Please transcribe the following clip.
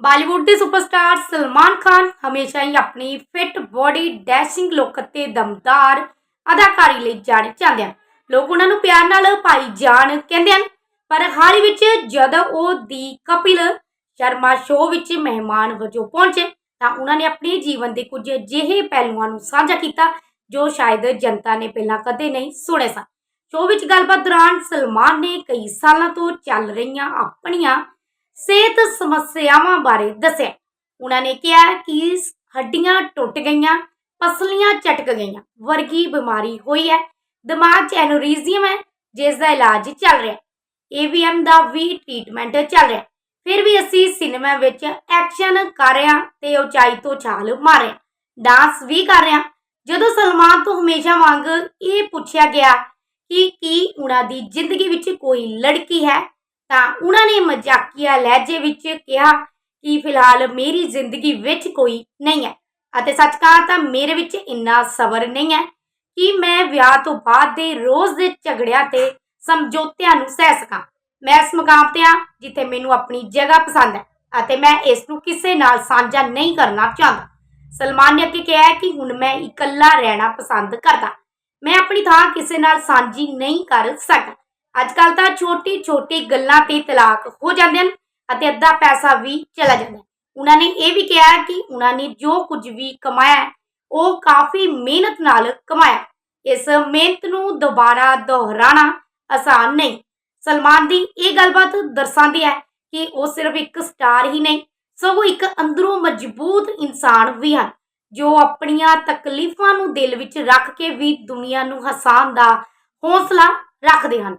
ਬਾਲੀਵੁੱਡ ਦੇ ਸੁਪਰਸਟਾਰ ਸਲਮਾਨ ਖਾਨ ਹਮੇਸ਼ਾ ਹੀ ਆਪਣੀ ਫਿੱਟ ਬੋਡੀ ਡੈਸ਼ਿੰਗ ਲੁੱਕ ਅਤੇ ਦਮਦਾਰ ਅਦਾਕਾਰੀ ਲਈ ਜਾਣੇ ਜਾਂਦੇ ਹਨ। ਲੋਕ ਉਹਨਾਂ ਨੂੰ ਪਿਆਰ ਨਾਲ ਭਾਈ ਜਾਨ ਕਹਿੰਦੇ ਹਨ। ਪਰ ਹਾਲ ਹੀ ਵਿੱਚ ਜਦੋਂ ਉਹ ਦੀ ਕਪਿਲ ਸ਼ਰਮਾ ਸ਼ੋਅ ਵਿੱਚ ਮਹਿਮਾਨ ਵਜੋਂ ਪਹੁੰਚੇ ਤਾਂ ਉਹਨਾਂ ਨੇ ਆਪਣੇ ਜੀਵਨ ਦੇ ਕੁਝ ਅਜਿਹੇ ਪਹਿਲੂਆਂ ਨੂੰ ਸਾਂਝਾ ਕੀਤਾ ਜੋ ਸ਼ਾਇਦ ਜਨਤਾ ਨੇ ਪਹਿਲਾਂ ਕਦੇ ਨਹੀਂ ਸੁਣੇ ਸਨ। ਸ਼ੋਅ ਵਿੱਚ ਗੱਲਬਾਤ ਦੌਰਾਨ ਸਲਮਾਨ ਨੇ ਕਈ ਸਾਲਾਂ ਤੋਂ ਚੱਲ ਰਹੀਆਂ ਆਪਣੀਆਂ ਸਿਹਤ ਸਮੱਸਿਆਵਾਂ ਬਾਰੇ ਦੱਸਿਆ। ਉਹਨਾਂ ਨੇ ਕਿਹਾ ਕਿ ਹੱਡੀਆਂ ਟੁੱਟ ਗਈਆਂ, ਪਸਲੀਆਂ ਚਟਕ ਗਈਆਂ, ਵਰਗੀ ਬਿਮਾਰੀ ਹੋਈ ਹੈ, ਦਿਮਾਗ 'ਚ ਐਨੋਰੀਜ਼ੀਅਮ ਹੈ ਜਿਸ ਦਾ ਇਲਾਜ ਚੱਲ ਰਿਹਾ। ਏਵੀਐਮ ਦਾ ਵੀ ਟ੍ਰੀਟਮੈਂਟ ਚੱਲ ਰਿਹਾ। ਫਿਰ ਵੀ ਅਸੀਂ ਸਿਨੇਮਾ ਵਿੱਚ ਐਕਸ਼ਨ ਕਰ ਰਹੇ ਹਾਂ ਤੇ ਉਚਾਈ ਤੋਂ ਛਾਲ ਮਾਰ ਰਹੇ ਡਾਂਸ ਵੀ ਕਰ ਰਹੇ ਹਾਂ। ਜਦੋਂ ਸਲਮਾਨ ਤੋਂ ਹਮੇਸ਼ਾ ਵਾਂਗ ਇਹ ਪੁੱਛਿਆ ਗਿਆ ਕਿ ਕੀ ਉਹਨਾਂ ਦੀ ਜ਼ਿੰਦਗੀ ਵਿੱਚ ਕੋਈ ਲੜਕੀ ਹੈ ਤਾਂ ਉਹਨਾਂ ਨੇ ਮਜ਼ਾਕੀਆ ਲਹਿਜੇ ਵਿੱਚ ਕਿਹਾ ਕਿ ਫਿਲਹਾਲ ਮੇਰੀ ਜ਼ਿੰਦਗੀ ਵਿੱਚ ਕੋਈ ਨਹੀਂ ਹੈ। ਅਤੇ ਸੱਚ ਕਹਾਂ ਤਾਂ ਮੇਰੇ ਵਿੱਚ ਇੰਨਾ ਸਬਰ ਨਹੀਂ ਹੈ ਕਿ ਮੈਂ ਵਿਆਹ ਤੋਂ ਬਾਅਦ ਦੇ ਰੋਜ਼ ਦੇ ਝਗੜਿਆਂ ਤੇ ਸਮਝੌਤਿਆਂ ਨੂੰ ਸਹਿ ਸਕਾਂ। ਮੈਂ ਇਸ ਮੁਕਾਮ ਤੇ ਹਾਂ ਜਿੱਥੇ ਮੈਨੂੰ ਆਪਣੀ ਜਗ੍ਹਾ ਪਸੰਦ ਹੈ ਅਤੇ ਮੈਂ ਇਸ ਨੂੰ ਕਿਸੇ ਨਾਲ ਸਾਂਝਾ ਨਹੀਂ ਕਰਨਾ ਚਾਹੁੰਦਾ। ਸਲਮਾਨ ਨੇ ਅੱਗੇ ਕਿਹਾ ਕਿ ਹੁਣ ਮੈਂ ਇਕੱਲਾ ਰਹਿਣਾ ਪਸੰਦ ਕਰਦਾ। ਮੈਂ ਆਪਣੀ ਥਾਂ ਕਿਸੇ ਨਾਲ ਸਾਂਝੀ ਨਹੀਂ ਕਰ ਸਕਦਾ। ਅੱਜ ਕੱਲ ਤਾਂ ਛੋਟੀ ਛੋਟੀ ਗੱਲਾਂ ਤੇ ਤਲਾਕ ਹੋ ਜਾਂਦੇ ਹਨ ਅਤੇ ਅੱਧਾ ਪੈਸਾ ਵੀ ਚਲਾ ਜਾਂਦਾ ਉਹਨਾਂ ਨੇ ਇਹ ਵੀ ਕਿਹਾ ਕਿ ਉਹਨਾਂ ਨੇ ਜੋ ਕੁਝ ਵੀ ਕਮਾਇਆ ਉਹ ਕਾਫੀ ਮਿਹਨਤ ਨਾਲ ਕਮਾਇਆ ਇਸ ਮਿਹਨਤ ਨੂੰ ਦੁਬਾਰਾ ਦੁਹਰਾਉਣਾ ਆਸਾਨ ਨਹੀਂ। ਸਲਮਾਨ ਦੀ ਇਹ ਗੱਲਬਾਤ ਦਰਸਾਉਂਦੀ ਹੈ ਕਿ ਉਹ ਸਿਰਫ ਇੱਕ ਸਟਾਰ ਹੀ ਨਹੀਂ, ਸਗੋਂ ਇੱਕ ਅੰਦਰੋਂ ਮਜ਼ਬੂਤ ਇਨਸਾਨ ਵੀ ਹਨ, ਜੋ ਆਪਣੀਆਂ ਤਕਲੀਫਾਂ ਨੂੰ ਦਿਲ ਵਿੱਚ ਰੱਖ ਕੇ ਵੀ ਦੁਨੀਆ ਨੂੰ ਹਸਾਉਣ ਦਾ ਹੌਸਲਾ ਰੱਖਦੇ ਹਨ।